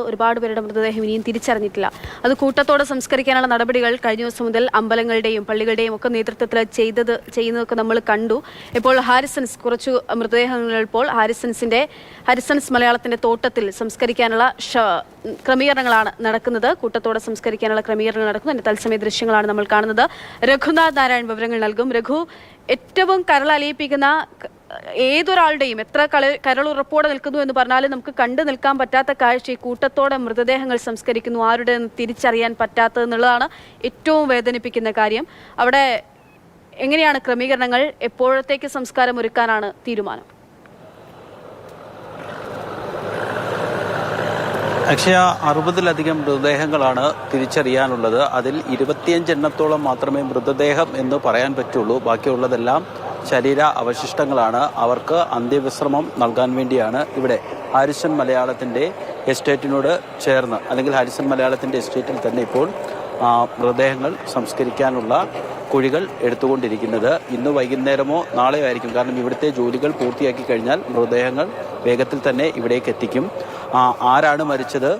ഒരുപാട് പേരുടെ മൃതദേഹം ഇനിയും തിരിച്ചറിഞ്ഞിട്ടില്ല. അത് കൂട്ടത്തോടെ സംസ്കരിക്കാനുള്ള നടപടികൾ കഴിഞ്ഞ ദിവസം മുതൽ അമ്പലങ്ങളുടെയും പള്ളികളുടെയും ഒക്കെ നേതൃത്വത്തിൽ ചെയ്തത് ചെയ്യുന്നതൊക്കെ നമ്മൾ കണ്ടു. ഇപ്പോൾ ഹാരിസൺസ് കുറച്ചു മൃതദേഹങ്ങൾ ഇപ്പോൾ ഹാരിസൺസിന്റെ ഹാരിസൺസ് മലയാളത്തിന്റെ തോട്ടത്തിൽ സംസ്കരിക്കാനുള്ള ക്രമീകരണങ്ങളാണ് നടക്കുന്നത്. കൂട്ടത്തോടെ സംസ്കരിക്കാനുള്ള ക്രമീകരണങ്ങൾ നടക്കുന്നു. അതിന്റെ തത്സമയ ദൃശ്യങ്ങളാണ് നമ്മൾ കാണുന്നത്. രഘുനാഥ് നാരായൺ വിവരങ്ങൾ നൽകും. രഘു ഏറ്റവും കരളലിയിപ്പിക്കുന്ന ഏതൊരാളുടെയും എത്ര കള കരളുറപ്പോടെ നിൽക്കുന്നു എന്ന് പറഞ്ഞാലും നമുക്ക് കണ്ടു നിൽക്കാൻ പറ്റാത്ത കാഴ്ച ഈ കൂട്ടത്തോടെ മൃതദേഹങ്ങൾ സംസ്കരിക്കുന്നു. ആരുടെ തിരിച്ചറിയാൻ പറ്റാത്തത് എന്നുള്ളതാണ് ഏറ്റവും വേദനിപ്പിക്കുന്ന കാര്യം. അവിടെ എങ്ങനെയാണ് ക്രമീകരണങ്ങൾ? എപ്പോഴത്തേക്ക് സംസ്കാരം ഒരുക്കാനാണ് തീരുമാനം? അക്ഷയ അറുപതിലധികം മൃതദേഹങ്ങളാണ് തിരിച്ചറിയാനുള്ളത്. അതിൽ ഇരുപത്തിയഞ്ച് എണ്ണത്തോളം മാത്രമേ മൃതദേഹം എന്ന് പറയാൻ പറ്റുള്ളൂ. ബാക്കിയുള്ളതെല്ലാം ശരീര അവശിഷ്ടങ്ങളാണ്. അവർക്ക് അന്ത്യവിശ്രമം നൽകാൻ വേണ്ടിയാണ് ഇവിടെ ഹാരിസൺ മലയാളത്തിന്റെ എസ്റ്റേറ്റിനോട് ചേർന്ന് അല്ലെങ്കിൽ ഹാരിസൺ മലയാളത്തിന്റെ എസ്റ്റേറ്റിൽ തന്നെ ഇപ്പോൾ മൃതദേഹങ്ങൾ സംസ്കരിക്കാനുള്ള കുഴികൾ എടുത്തുകൊണ്ടിരിക്കുന്നത്. ഇന്ന് വൈകുന്നേരമോ നാളെയോ ആയിരിക്കും. കാരണം ഇവിടുത്തെ ജോലികൾ പൂർത്തിയാക്കി കഴിഞ്ഞാൽ മൃതദേഹങ്ങൾ വേഗത്തിൽ തന്നെ ഇവിടേക്ക് എത്തിക്കും. ആരാണ് മരിച്ചത്?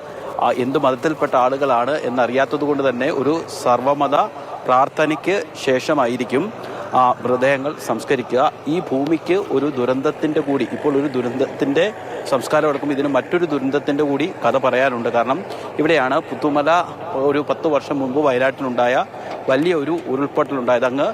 എന്ത് മതത്തിൽപ്പെട്ട ആളുകളാണ് എന്നറിയാത്തത് കൊണ്ട് തന്നെ ഒരു സർവമത പ്രാർത്ഥനയ്ക്ക് ശേഷമായിരിക്കും. മൃതദേഹങ്ങൾ സംസ്കരിക്കുക. ഈ ഭൂമിക്ക് ഒരു ദുരന്തത്തിന്റെ കൂടി ഇപ്പോൾ ഒരു ദുരന്തത്തിന്റെ സംസ്കാരം അടക്കം ഇതിന് മറ്റൊരു ദുരന്തത്തിന്റെ കൂടി കഥ പറയാനുണ്ട്. കാരണം ഇവിടെയാണ് പുത്തുമല ഒരു പത്ത് വർഷം മുമ്പ് വയനാട്ടിലുണ്ടായ വലിയ ഒരു ഉരുൾപൊട്ടലുണ്ടായത്. അങ്ങ്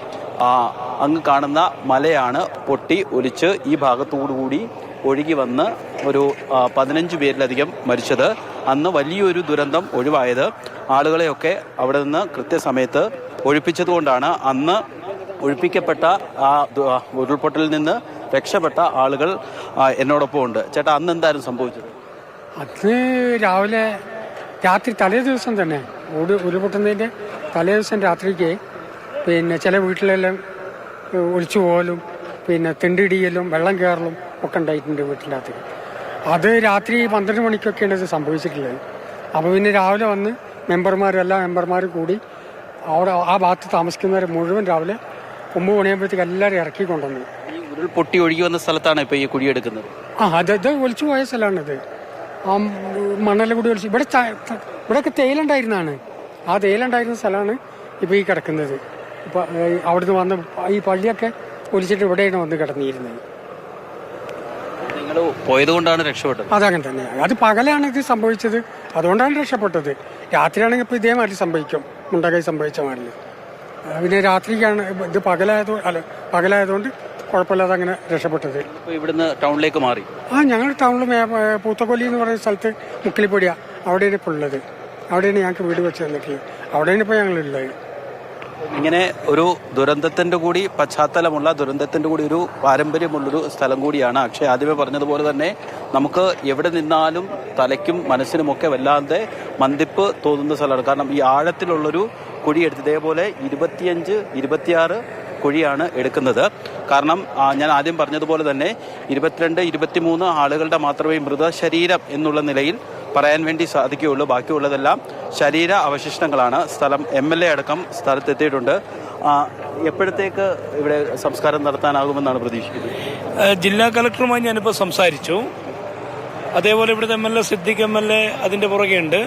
അങ്ങ് കാണുന്ന മലയാണ് പൊട്ടി ഒലിച്ച് ഈ ഭാഗത്തോടു കൂടി ഒഴുകി വന്ന് ഒരു ആ, പതിനഞ്ച് പേരിലധികം മരിച്ചത്. അന്ന് വലിയൊരു ദുരന്തം ഒഴിവായത് ആളുകളെയൊക്കെ അവിടെ നിന്ന് കൃത്യസമയത്ത് ഒഴിപ്പിച്ചതുകൊണ്ടാണ്. അന്ന് ഒഴിപ്പിക്കപ്പെട്ട ആ ഉരുൾപൊട്ടലിൽ നിന്ന് രക്ഷപ്പെട്ട ആളുകൾ എന്നോടൊപ്പം ഉണ്ട് ചേട്ടാ അന്ന് എന്തായിരുന്നു സംഭവിച്ചത്? അന്ന് രാവിലെ രാത്രി തലേ ദിവസം തന്നെ. ഓട് ഉരുൾപൊട്ടുന്നതിന്റെ തലേ ദിവസം രാത്രിക്ക് പിന്നെ ചില വീട്ടിലെല്ലാം ഒളിച്ചു പോകലും പിന്നെ തിണ്ടിടിയലും വെള്ളം കയറലും ഒക്കെ ഉണ്ടായിട്ടുണ്ട് വീട്ടിനകത്ത്. അത് രാത്രി പന്ത്രണ്ട് മണിക്കൊക്കെയാണ് ഇത് സംഭവിച്ചിട്ടുള്ളത്. അപ്പോൾ പിന്നെ രാവിലെ വന്ന് മെമ്പർമാരും എല്ലാ മെമ്പർമാരും കൂടി അവിടെ ആ ഭാഗത്ത് താമസിക്കുന്നവരെ മുഴുവൻ രാവിലെ ഒമ്പത് മണിയാകുമ്പോഴത്തേക്ക് എല്ലാവരും ഇറക്കി കൊണ്ടുവന്നു. ഈ ഉരുൾ പൊട്ടി ഒഴുകി വന്ന സ്ഥലത്താണ് ഇപ്പോൾ ഈ കുഴിയെടുക്കുന്നത് ആ അതത് ഒലിച്ചു പോയ സ്ഥലമാണിത്. ആ മണ്ണെല്ലാം കൂടി ഒലിച്ചു ഇവിടെ ഇവിടെയൊക്കെ തേയിലുണ്ടായിരുന്നാണ്. ആ തേയിലുണ്ടായിരുന്ന സ്ഥലമാണ് ഇപ്പോൾ ഈ കിടക്കുന്നത്. ഇപ്പം അവിടുന്ന് വന്ന ഈ പള്ളിയൊക്കെ ഒലിച്ചിട്ട് ഇവിടെയാണ് വന്ന് കിടന്നിരുന്നത്. നിങ്ങൾ പോയത് കൊണ്ടാണ് രക്ഷപ്പെട്ടത് അതങ്ങനെ തന്നെ. അത് പകലാണ് ഇത് സംഭവിച്ചത്. അതുകൊണ്ടാണ് രക്ഷപ്പെട്ടത്. രാത്രിയാണെങ്കിൽ ഇപ്പോൾ ഇതേമാതിരി സംഭവിക്കും. മുണ്ടകൈ സംഭവിച്ച മാതിരി. പിന്നെ രാത്രിക്കാണ് ഇത് പകലായത് അല്ല പകലായതുകൊണ്ട് കുഴപ്പമില്ലാതെ അങ്ങനെ രക്ഷപ്പെട്ടത്. ഇവിടുന്ന് ടൗണിലേക്ക് മാറി. ആ ഞങ്ങൾ ടൗണിൽ പൂത്തക്കൊല്ലി എന്ന് പറയുന്ന സ്ഥലത്ത് മുക്കിലിപ്പൊടിയാണ് അവിടെയാണ് ഇപ്പോൾ ഉള്ളത്. അവിടെയാണ് ഞങ്ങൾക്ക് വീട് വെച്ച് തന്നിട്ടുള്ളത് അവിടെയാണ് ഇപ്പോൾ ഞങ്ങളുള്ളത്. ഇങ്ങനെ ഒരു ദുരന്തത്തിന്റെ കൂടി പശ്ചാത്തലമുള്ള ദുരന്തത്തിന്റെ കൂടി ഒരു പാരമ്പര്യമുള്ളൊരു സ്ഥലം കൂടിയാണ്. അക്ഷയ ആദ്യമേ പറഞ്ഞതുപോലെ തന്നെ നമുക്ക് എവിടെ നിന്നാലും തലയ്ക്കും മനസ്സിനുമൊക്കെ വല്ലാതെ മന്തിപ്പ് തോന്നുന്ന സ്ഥലമാണ്. കാരണം ഈ ആഴത്തിലുള്ളൊരു കുഴിയെടുത്ത് ഇതേപോലെ ഇരുപത്തിയഞ്ച് ഇരുപത്തിയാറ് കുഴിയാണ് എടുക്കുന്നത്. കാരണം ഞാൻ ആദ്യം പറഞ്ഞതുപോലെ തന്നെ ഇരുപത്തിരണ്ട് ഇരുപത്തിമൂന്ന് ആളുകളുടെ മാത്രമേ മൃതശരീരം എന്നുള്ള നിലയിൽ പറയാൻ വേണ്ടി സാധിക്കുകയുള്ളൂ. ബാക്കിയുള്ളതെല്ലാം ശരീര അവശിഷ്ടങ്ങളാണ്. സ്ഥലം എം എൽ എ അടക്കം സ്ഥലത്തെത്തിയിട്ടുണ്ട്. എപ്പോഴത്തേക്ക് ഇവിടെ സംസ്കാരം നടത്താനാകുമെന്നാണ് പ്രതീക്ഷിക്കുന്നത്? ജില്ലാ കളക്ടറുമായി ഞാനിപ്പോൾ സംസാരിച്ചു. അതേപോലെ ഇവിടുത്തെ M L A Siddique M L A അതിന്റെ പുറകെ ഉണ്ട്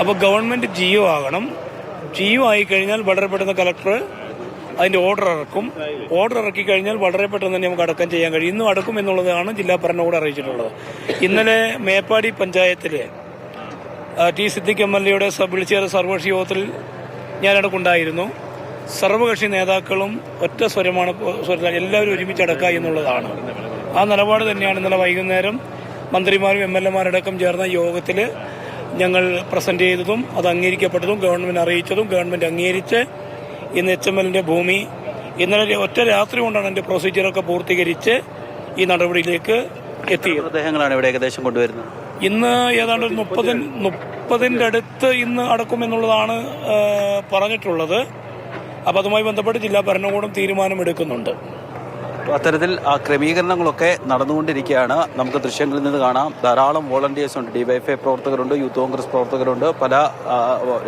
അപ്പോൾ ഗവൺമെന്റ് ജിയോ ആകണം. ജിയോ ആയിക്കഴിഞ്ഞാൽ വളരെ പെട്ടെന്ന് കളക്ടർ അതിന്റെ ഓർഡർ ഇറക്കും. ഓർഡർ ഇറക്കി കഴിഞ്ഞാൽ വളരെ പെട്ടെന്ന് തന്നെ നമുക്ക് അടക്കം ചെയ്യാൻ കഴിയും. ഇന്നും അടക്കും എന്നുള്ളതാണ് ജില്ലാ ഭരണകൂടം അറിയിച്ചിട്ടുള്ളത്. ഇന്നലെ മേപ്പാടി പഞ്ചായത്തിലെ ടി സിദ്ദിഖ് എം എൽ എയുടെ വിളിച്ചു സർവകക്ഷി യോഗത്തിൽ ഞാനടക്കുണ്ടായിരുന്നു സർവകക്ഷി നേതാക്കളും ഒറ്റ സ്വരമാണ് എല്ലാവരും ഒരുമിച്ച് അടക്കുക എന്നുള്ളതാണ്. ആ നിലപാട് തന്നെയാണ് ഇന്നലെ വൈകുന്നേരം മന്ത്രിമാരും എം എൽ എമാരടക്കം ചേർന്ന യോഗത്തിൽ ഞങ്ങൾ പ്രസന്റ് ചെയ്തതും അത് അംഗീകരിക്കപ്പെട്ടതും ഗവൺമെന്റ് അറിയിച്ചതും ഗവൺമെന്റ് അംഗീകരിച്ച് ഇന്ന് എച്ച് എം എല്ലിന്റെ ഭൂമി. ഇന്നലെ ഒറ്റ രാത്രി കൊണ്ടാണ് എന്റെ പ്രൊസീജിയറൊക്കെ പൂർത്തീകരിച്ച് ഈ നടപടിയിലേക്ക് എത്തിയത്. മൃതദേഹങ്ങളാണ് ഇവിടെ ഏകദേശം കൊണ്ടുവരുന്നത്? ഇന്ന് ഏതാണ്ട് ഒരു മുപ്പതി മുപ്പതിന്റെ അടുത്ത് ഇന്ന് അടക്കുമെന്നുള്ളതാണ് പറഞ്ഞിട്ടുള്ളത്. അപ്പം അതുമായി ബന്ധപ്പെട്ട് ജില്ലാ ഭരണകൂടം തീരുമാനമെടുക്കുന്നുണ്ട്. അത്തരത്തിൽ ക്രമീകരണങ്ങളൊക്കെ നടന്നുകൊണ്ടിരിക്കുകയാണ്. നമുക്ക് ദൃശ്യങ്ങളിൽ നിന്ന് കാണാം. ധാരാളം വോളണ്ടിയേഴ്സ് ഉണ്ട്. ഡിവൈഎഫ്ഐ പ്രവർത്തകരുണ്ട് യൂത്ത് കോൺഗ്രസ് പ്രവർത്തകരുണ്ട്. പല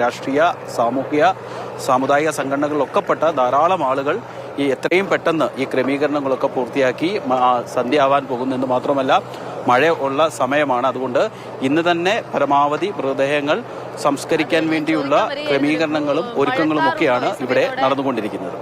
രാഷ്ട്രീയ സാമൂഹിക സാമുദായിക സംഘടനകളിലൊക്കെ പെട്ട ധാരാളം ആളുകൾ ഈ എത്രയും പെട്ടെന്ന് ഈ ക്രമീകരണങ്ങളൊക്കെ പൂർത്തിയാക്കി സന്ധ്യ ആവാൻ പോകുന്നെന്ന് മാത്രമല്ല മഴ ഉള്ള സമയമാണ്. അതുകൊണ്ട് ഇന്ന് തന്നെ പരമാവധി മൃതദേഹങ്ങൾ സംസ്കരിക്കാൻ വേണ്ടിയുള്ള ക്രമീകരണങ്ങളും ഒരുക്കങ്ങളും ഒക്കെയാണ് ഇവിടെ നടന്നുകൊണ്ടിരിക്കുന്നത്.